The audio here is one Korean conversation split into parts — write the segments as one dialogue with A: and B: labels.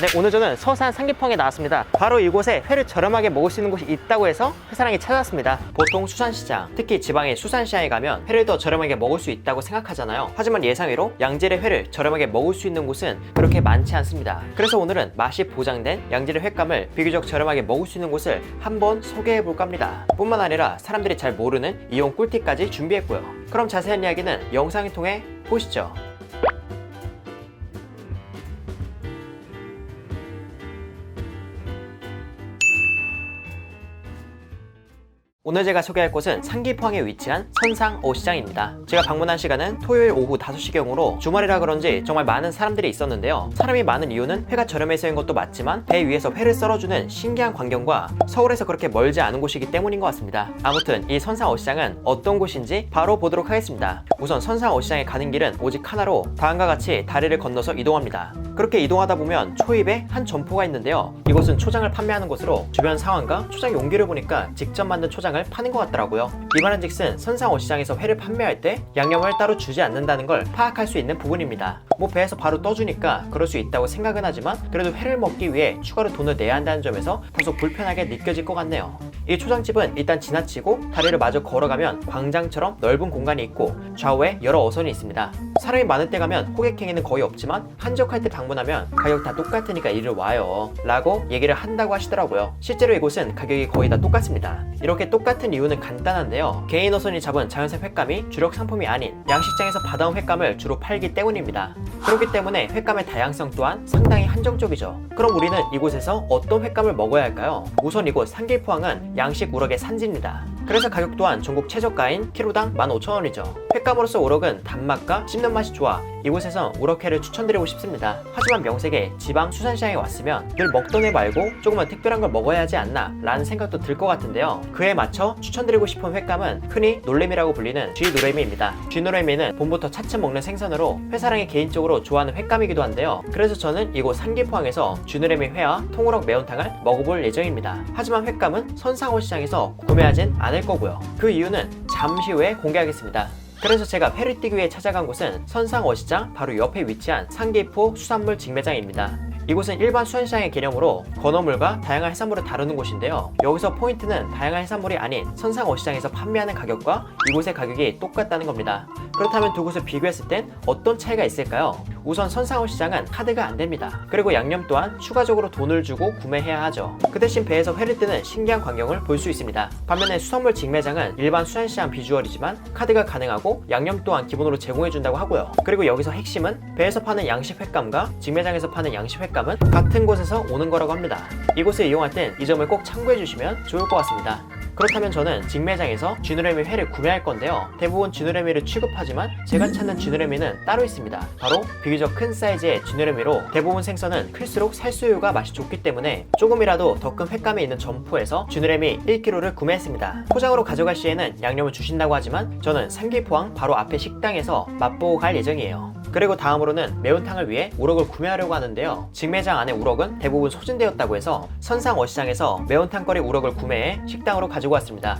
A: 네, 오늘 저는 서산 상기펑에 나왔습니다. 바로 이곳에 회를 저렴하게 먹을 수 있는 곳이 있다고 해서 회사랑이 찾아왔습니다. 보통 수산시장, 특히 지방의 수산시장에 가면 회를 더 저렴하게 먹을 수 있다고 생각하잖아요. 하지만 예상외로 양질의 회를 저렴하게 먹을 수 있는 곳은 그렇게 많지 않습니다. 그래서 오늘은 맛이 보장된 양질의 횟감을 비교적 저렴하게 먹을 수 있는 곳을 한번 소개해 볼까 합니다. 뿐만 아니라 사람들이 잘 모르는 이용 꿀팁까지 준비했고요. 그럼 자세한 이야기는 영상을 통해 보시죠. 오늘 제가 소개할 곳은 상기포항에 위치한 선상어시장입니다. 제가 방문한 시간은 토요일 오후 5시경으로 주말이라 그런지 정말 많은 사람들이 있었는데요. 사람이 많은 이유는 회가 저렴해서인 것도 맞지만 배 위에서 회를 썰어주는 신기한 광경과 서울에서 그렇게 멀지 않은 곳이기 때문인 것 같습니다. 아무튼 이 선상어시장은 어떤 곳인지 바로 보도록 하겠습니다. 우선 선상어시장에 가는 길은 오직 하나로 다음과 같이 다리를 건너서 이동합니다. 그렇게 이동하다 보면 초입에 한 점포가 있는데요. 이곳은 초장을 판매하는 곳으로 주변 상황과 초장 용기를 보니까 직접 만든 초장을 파는 것 같더라고요. 이 말은즉슨 선상어 시장에서 회를 판매할 때 양념을 따로 주지 않는다는 걸 파악할 수 있는 부분입니다. 뭐 배에서 바로 떠주니까 그럴 수 있다고 생각은 하지만 그래도 회를 먹기 위해 추가로 돈을 내야 한다는 점에서 다소 불편하게 느껴질 것 같네요. 이 초장집은 일단 지나치고 다리를 마저 걸어가면 광장처럼 넓은 공간이 있고 좌우에 여러 어선이 있습니다. 사람이 많을 때 가면 호객행위는 거의 없지만 한적할 때 방문하면 가격 다 똑같으니까 이를 와요 라고 얘기를 한다고 하시더라고요. 실제로 이곳은 가격이 거의 다 똑같습니다. 이렇게 똑같은 이유는 간단한데요. 개인 어선이 잡은 자연산 횟감이 주력 상품이 아닌 양식장에서 받아온 횟감을 주로 팔기 때문입니다. 그렇기 때문에 횟감의 다양성 또한 상당히 한정적이죠. 그럼 우리는 이곳에서 어떤 횟감을 먹어야 할까요? 우선 이곳 상길포항은 양식 우럭의 산지입니다 그래서 가격 또한 전국 최저가인 키로당 15,000원이죠. 횟감으로서 우럭은 단맛과 씹는 맛이 좋아 이곳에서 우럭회를 추천드리고 싶습니다. 하지만 명색에 지방 수산시장에 왔으면 늘 먹던 회 말고 조금은 특별한 걸 먹어야 하지 않나 라는 생각도 들 것 같은데요. 그에 맞춰 추천드리고 싶은 횟감은 흔히 놀래미라고 불리는 쥐노래미입니다. 쥐노래미는 봄부터 차츰 먹는 생선으로 회사랑이 개인적으로 좋아하는 횟감이기도 한데요. 그래서 저는 이곳 상기포항에서 쥐노래미 회와 통우럭 매운탕을 먹어볼 예정입니다. 하지만 횟감은 선상호 시장에서 구매하진 않을 거고요. 그 이유는 잠시 후에 공개하겠습니다. 그래서 제가 회를 뛰기 위해 찾아간 곳은 선상어시장 바로 옆에 위치한 상계포 수산물 직매장입니다. 이곳은 일반 수산시장의 개념으로 건어물과 다양한 해산물을 다루는 곳인데요. 여기서 포인트는 다양한 해산물이 아닌 선상어시장에서 판매하는 가격과 이곳의 가격이 똑같다는 겁니다. 그렇다면 두 곳을 비교했을 땐 어떤 차이가 있을까요? 우선 선상어시장은 카드가 안 됩니다. 그리고 양념 또한 추가적으로 돈을 주고 구매해야 하죠. 그 대신 배에서 회를 뜨는 신기한 광경을 볼 수 있습니다. 반면에 수산물 직매장은 일반 수산시장 비주얼이지만 카드가 가능하고 양념 또한 기본으로 제공해준다고 하고요. 그리고 여기서 핵심은 배에서 파는 양식 횟감과 직매장에서 파는 양식 횟감은 같은 곳에서 오는 거라고 합니다. 이곳을 이용할 땐 이 점을 꼭 참고해 주시면 좋을 것 같습니다. 그렇다면 저는 직매장에서 쥐누레미 회를 구매할 건데요. 대부분 쥐누레미를 취급하지만 제가 찾는 쥐누레미는 따로 있습니다. 바로 비교적 큰 사이즈의 쥐누레미로 대부분 생선은 클수록 살수유가 맛이 좋기 때문에 조금이라도 더 큰 횟감이 있는 점포에서 쥐누레미 1kg를 구매했습니다. 포장으로 가져갈 시에는 양념을 주신다고 하지만 저는 삼기포항 바로 앞에 식당에서 맛보고 갈 예정이에요. 그리고 다음으로는 매운탕을 위해 우럭을 구매하려고 하는데요. 직매장 안에 우럭은 대부분 소진되었다고 해서 선상 어시장에서 매운탕거리 우럭을 구매해 식당으로 가지고 왔습니다.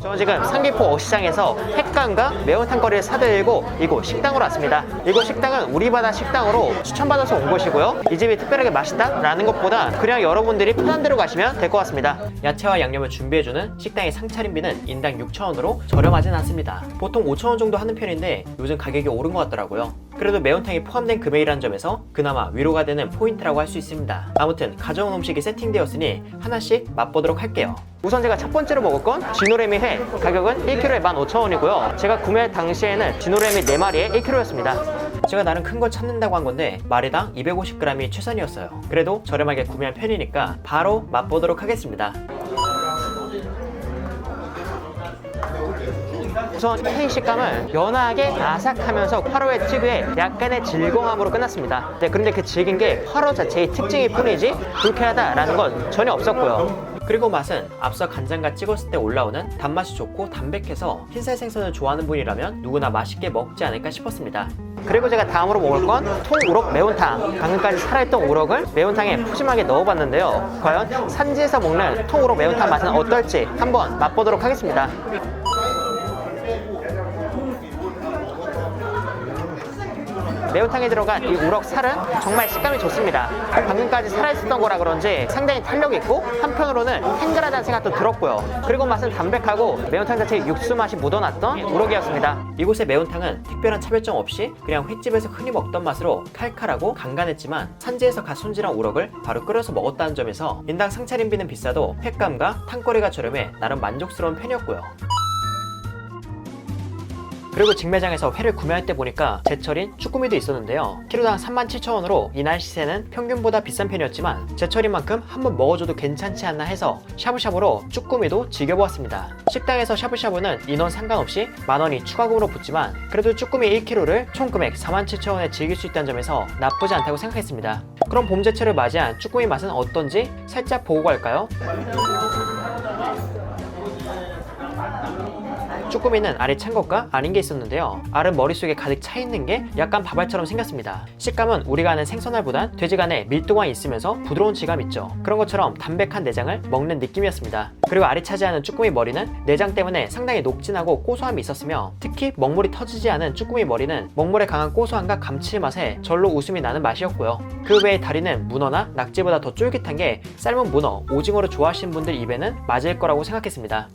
A: 저는 지금 상기포 어시장에서 횟감과 매운탕 거리를 사들고 이곳 식당으로 왔습니다. 이곳 식당은 우리 바다 식당으로 추천받아서 온 곳이고요. 이 집이 특별하게 맛있다라는 것보다 그냥 여러분들이 편한 대로 가시면 될 것 같습니다. 야채와 양념을 준비해주는 식당의 상차림비는 인당 6,000원으로 저렴하진 않습니다. 보통 5,000원 정도 하는 편인데 요즘 가격이 오른 것 같더라고요. 그래도 매운탕이 포함된 금액이라는 점에서 그나마 위로가 되는 포인트라고 할 수 있습니다. 아무튼 가져온 음식이 세팅되었으니 하나씩 맛보도록 할게요. 우선 제가 첫 번째로 먹을 건 쥐노래미 회 가격은 1kg에 15,000원이고요 제가 구매할 당시에는 쥐노래미 4마리에 1kg였습니다 제가 나름 큰걸 찾는다고 한 건데 마리당 250g이 최선이었어요 그래도 저렴하게 구매한 편이니까 바로 맛보도록 하겠습니다 우선 회 식감은 연하게 아삭하면서 화로의 특유의 약간의 질공함으로 끝났습니다. 네, 그런데 그 질긴 게 화로 자체의 특징일 뿐이지 불쾌하다라는 건 전혀 없었고요. 그리고 맛은 앞서 간장과 찍었을 때 올라오는 단맛이 좋고 담백해서 흰살 생선을 좋아하는 분이라면 누구나 맛있게 먹지 않을까 싶었습니다. 그리고 제가 다음으로 먹을 건 통우럭 매운탕. 방금까지 살아있던 우럭을 매운탕에 푸짐하게 넣어봤는데요. 과연 산지에서 먹는 통우럭 매운탕 맛은 어떨지 한번 맛보도록 하겠습니다. 매운탕에 들어간 이 우럭 살은 정말 식감이 좋습니다. 방금까지 살아있었던 거라 그런지 상당히 탄력 있고 한편으로는 탱글하다는 생각도 들었고요. 그리고 맛은 담백하고 매운탕 자체에 육수 맛이 묻어났던 우럭이었습니다. 이곳의 매운탕은 특별한 차별점 없이 그냥 횟집에서 흔히 먹던 맛으로 칼칼하고 간간했지만 산지에서 갓 손질한 우럭을 바로 끓여서 먹었다는 점에서 인당 상차림비는 비싸도 횟감과 탕거리가 저렴해 나름 만족스러운 편이었고요. 그리고 직매장에서 회를 구매할 때 보니까 제철인 쭈꾸미도 있었는데요. 키로당 37,000원으로 이날 시세는 평균보다 비싼 편이었지만 제철인 만큼 한번 먹어줘도 괜찮지 않나 해서 샤브샤브로 쭈꾸미도 즐겨보았습니다. 식당에서 샤브샤브는 인원 상관없이 만원이 추가금으로 붙지만 그래도 쭈꾸미 1kg를 총 금액 47,000원에 즐길 수 있다는 점에서 나쁘지 않다고 생각했습니다. 그럼 봄 제철을 맞이한 쭈꾸미 맛은 어떤지 살짝 보고 갈까요? 쭈꾸미는 알이 찬 것과 아닌 게 있었는데요. 알은 머릿속에 가득 차 있는 게 약간 밥알처럼 생겼습니다. 식감은 우리가 아는 생선알보단 돼지 간에 밀도가 있으면서 부드러운 질감 있죠. 그런 것처럼 담백한 내장을 먹는 느낌이었습니다. 그리고 알이 차지하는 쭈꾸미 머리는 내장 때문에 상당히 녹진하고 고소함이 있었으며 특히 먹물이 터지지 않은 쭈꾸미 머리는 먹물의 강한 고소함과 감칠맛에 절로 웃음이 나는 맛이었고요. 그 외에 다리는 문어나 낙지보다 더 쫄깃한 게 삶은 문어, 오징어를 좋아하시는 분들 입에는 맞을 거라고 생각했습니다.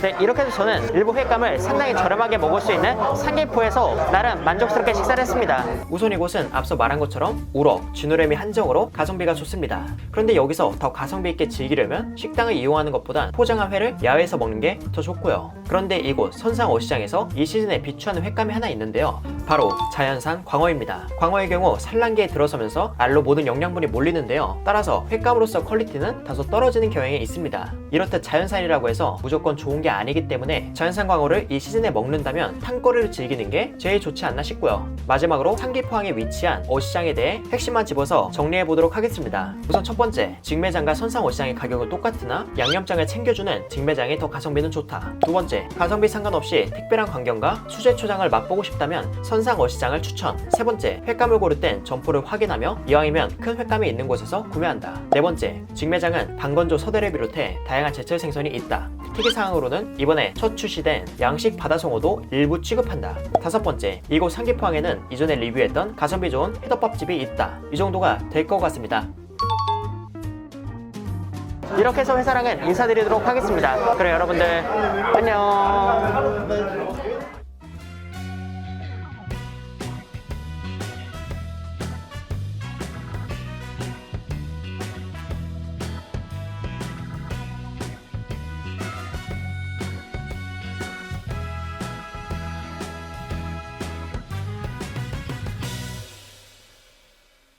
A: 네, 이렇게 해서 저는 일부 횟감을 상당히 저렴하게 먹을 수 있는 상계포에서 나름 만족스럽게 식사를 했습니다. 우선 이곳은 앞서 말한 것처럼 우럭, 쥐노래미 한정으로 가성비가 좋습니다. 그런데 여기서 더 가성비 있게 즐기려면 식당을 이용하는 것보단 포장한 회를 야외에서 먹는 게 더 좋고요. 그런데 이곳 선상 어시장에서 이 시즌에 비추하는 횟감이 하나 있는데요. 바로 자연산 광어입니다. 광어의 경우 산란기에 들어서면서 알로 모든 영양분이 몰리는데요. 따라서 횟감으로서 퀄리티는 다소 떨어지는 경향이 있습니다. 이렇듯 자연산이라고 해서 무조건 좋은 게 아니기 때문에 자연산 광어를 이 시즌에 먹는다면 탕거리를 즐기는 게 제일 좋지 않나 싶고요. 마지막으로 상기포항에 위치한 어시장에 대해 핵심만 집어서 정리해 보도록 하겠습니다. 우선 첫 번째, 직매장과 선상 어시장의 가격은 똑같으나 양념장을 챙겨주는 직매장이 더 가성비는 좋다. 두 번째, 가성비 상관없이 특별한 광경과 수제 초장을 맛보고 싶다면 선상 어시장을 추천. 세 번째, 횟감을 고를 땐 점포를 확인하며 이왕이면 큰 횟감이 있는 곳에서 구매한다. 네 번째, 직매장은 방건조 서대를 비롯해 다양한 제철 생선이 있다. 특이사항으로는 이번에 첫 출시된 양식 바다송어도 일부 취급한다. 다섯 번째, 이곳 상기포항에는 이전에 리뷰했던 가성비 좋은 회덮밥집이 있다. 이 정도가 될 것 같습니다. 이렇게 해서 회사랑은 인사드리도록 하겠습니다. 그럼 여러분들 안녕.